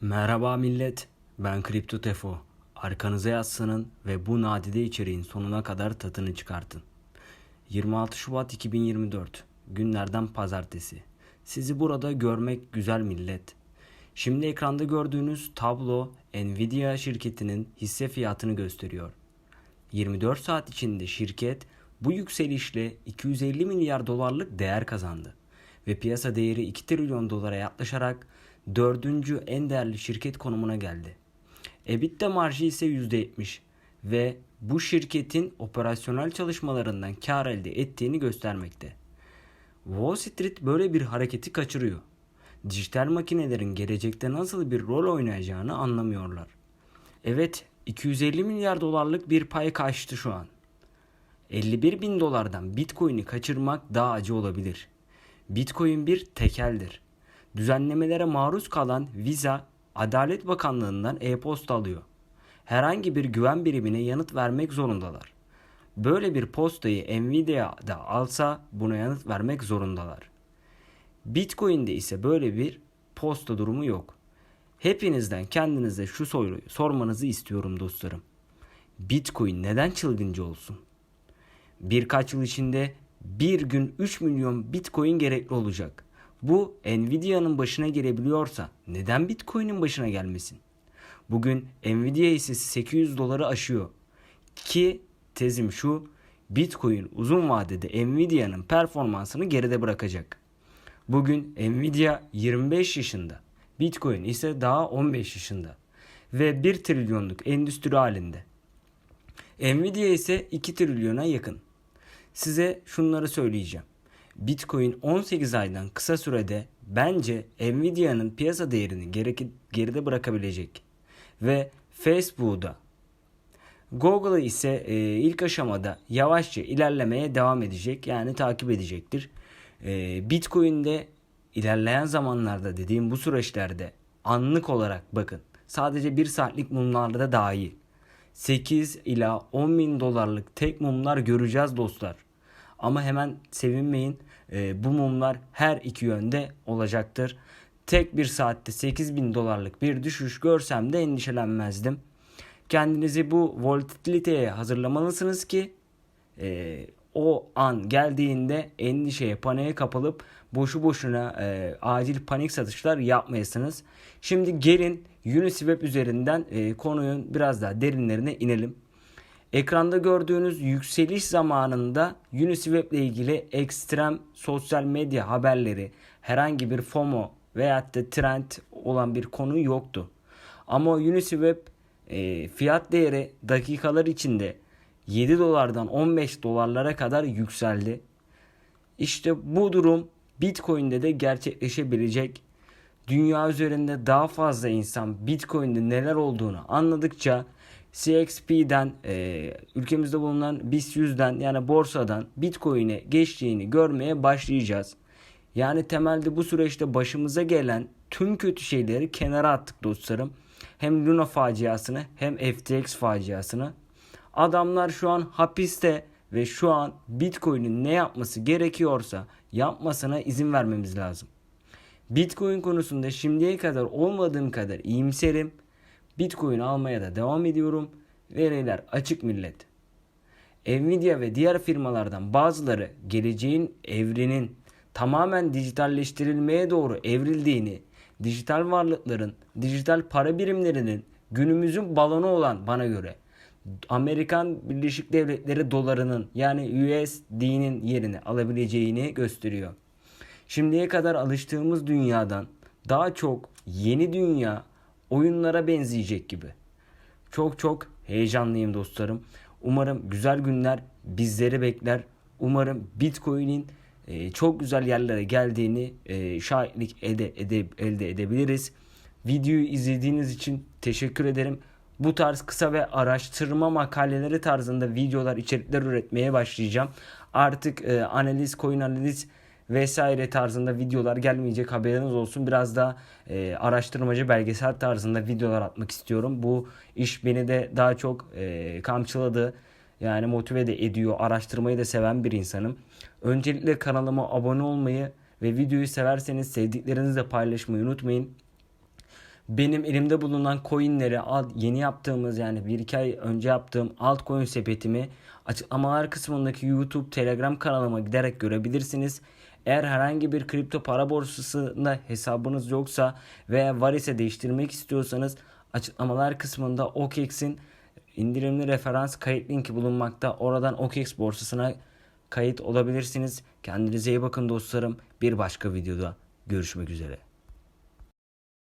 Merhaba millet, ben Kripto Tefo. Arkanıza yaslanın ve bu nadide içeriğin sonuna kadar tadını çıkartın. 26 Şubat 2024, günlerden pazartesi. Sizi burada görmek güzel millet. Şimdi ekranda gördüğünüz tablo Nvidia şirketinin hisse fiyatını gösteriyor. 24 saat içinde şirket bu yükselişle 250 milyar dolarlık değer kazandı ve piyasa değeri 2 trilyon dolara yaklaşarak dördüncü en değerli şirket konumuna geldi. EBITDA marjı ise %70 ve bu şirketin operasyonel çalışmalarından kar elde ettiğini göstermekte. Wall Street böyle bir hareketi kaçırıyor. Dijital makinelerin gelecekte nasıl bir rol oynayacağını anlamıyorlar. Evet 250 milyar dolarlık bir pay kaçtı şu an. 51 bin dolardan Bitcoin'i kaçırmak daha acı olabilir. Bitcoin bir tekeldir. Düzenlemelere maruz kalan Visa, Adalet Bakanlığı'ndan e-posta alıyor. Herhangi bir güven birimine yanıt vermek zorundalar. Böyle bir postayı Nvidia da alsa buna yanıt vermek zorundalar. Bitcoin'de ise böyle bir posta durumu yok. Hepinizden kendinize şu soruyu sormanızı istiyorum dostlarım. Bitcoin neden çılgınca olsun? Birkaç yıl içinde bir gün 3 milyon Bitcoin gerekli olacak. Bu Nvidia'nın başına gelebiliyorsa neden Bitcoin'in başına gelmesin? Bugün Nvidia hissesi 800 doları aşıyor. Ki tezim şu Bitcoin uzun vadede Nvidia'nın performansını geride bırakacak. Bugün Nvidia 25 yaşında. Bitcoin ise daha 15 yaşında. Ve 1 trilyonluk endüstri halinde. Nvidia ise 2 trilyona yakın. Size şunları söyleyeceğim. Bitcoin 18 aydan kısa sürede bence Nvidia'nın piyasa değerini geri, geride bırakabilecek. Ve Facebook'da Google ise e, ilk aşamada yavaşça ilerlemeye devam edecek. Yani takip edecektir. E, Bitcoin'de ilerleyen zamanlarda dediğim bu süreçlerde anlık olarak bakın sadece bir saatlik mumlarda dahil 8 ila 10 bin dolarlık tek mumlar göreceğiz dostlar. Ama hemen sevinmeyin. E, bu mumlar her iki yönde olacaktır. Tek bir saatte 8 bin dolarlık bir düşüş görsem de endişelenmezdim. Kendinizi bu volatiliteye hazırlamalısınız ki e, o an geldiğinde endişeye, paniğe kapılıp boşu boşuna e, acil panik satışlar yapmayasınız. Şimdi gelin Uniswap üzerinden e, konunun biraz daha derinlerine inelim. Ekranda gördüğünüz yükseliş zamanında Uniswap ile ilgili ekstrem sosyal medya haberleri, herhangi bir FOMO veyahut da trend olan bir konu yoktu. Ama Uniswap e, fiyat değeri dakikalar içinde 7 dolardan 15 dolarlara kadar yükseldi. İşte bu durum Bitcoin'de de gerçekleşebilecek. Dünya üzerinde daha fazla insan Bitcoin'de neler olduğunu anladıkça CXP'den e, ülkemizde bulunan BIST 100'den yani borsadan Bitcoin'e geçtiğini görmeye başlayacağız. Yani temelde bu süreçte başımıza gelen tüm kötü şeyleri kenara attık dostlarım. Hem Luna faciasını hem FTX faciasını. Adamlar şu an hapiste ve şu an Bitcoin'in ne yapması gerekiyorsa yapmasına izin vermemiz lazım. Bitcoin konusunda şimdiye kadar olmadığım kadar iyimserim. Bitcoin almaya da devam ediyorum. Veriler açık millet. Nvidia ve diğer firmalardan bazıları geleceğin evrenin tamamen dijitalleştirilmeye doğru evrildiğini, dijital varlıkların, dijital para birimlerinin günümüzün balonu olan bana göre Amerikan Birleşik Devletleri dolarının yani USD'nin yerini alabileceğini gösteriyor. Şimdiye kadar alıştığımız dünyadan daha çok yeni dünya oyunlara benzeyecek gibi. Çok çok heyecanlıyım dostlarım. Umarım güzel günler bizleri bekler. Umarım Bitcoin'in e, çok güzel yerlere geldiğini e, şahitlik ede, ede, elde edebiliriz. Videoyu izlediğiniz için teşekkür ederim. Bu tarz kısa ve araştırma makaleleri tarzında videolar, içerikler üretmeye başlayacağım. Artık e, analiz, coin analiz vesaire tarzında videolar gelmeyecek haberiniz olsun. Biraz da e, araştırmacı belgesel tarzında videolar atmak istiyorum. Bu iş beni de daha çok e, kamçıladı. Yani motive de ediyor. Araştırmayı da seven bir insanım. Öncelikle kanalıma abone olmayı ve videoyu severseniz sevdiklerinizle paylaşmayı unutmayın. benim elimde bulunan coinleri yeni yaptığımız yani 1-2 ay önce yaptığım altcoin sepetimi açıklamalar kısmındaki YouTube Telegram kanalıma giderek görebilirsiniz. Eğer herhangi bir kripto para borsasında hesabınız yoksa veya var ise değiştirmek istiyorsanız açıklamalar kısmında OKEX'in indirimli referans kayıt linki bulunmakta. Oradan OKEX borsasına kayıt olabilirsiniz. Kendinize iyi bakın dostlarım. Bir başka videoda görüşmek üzere.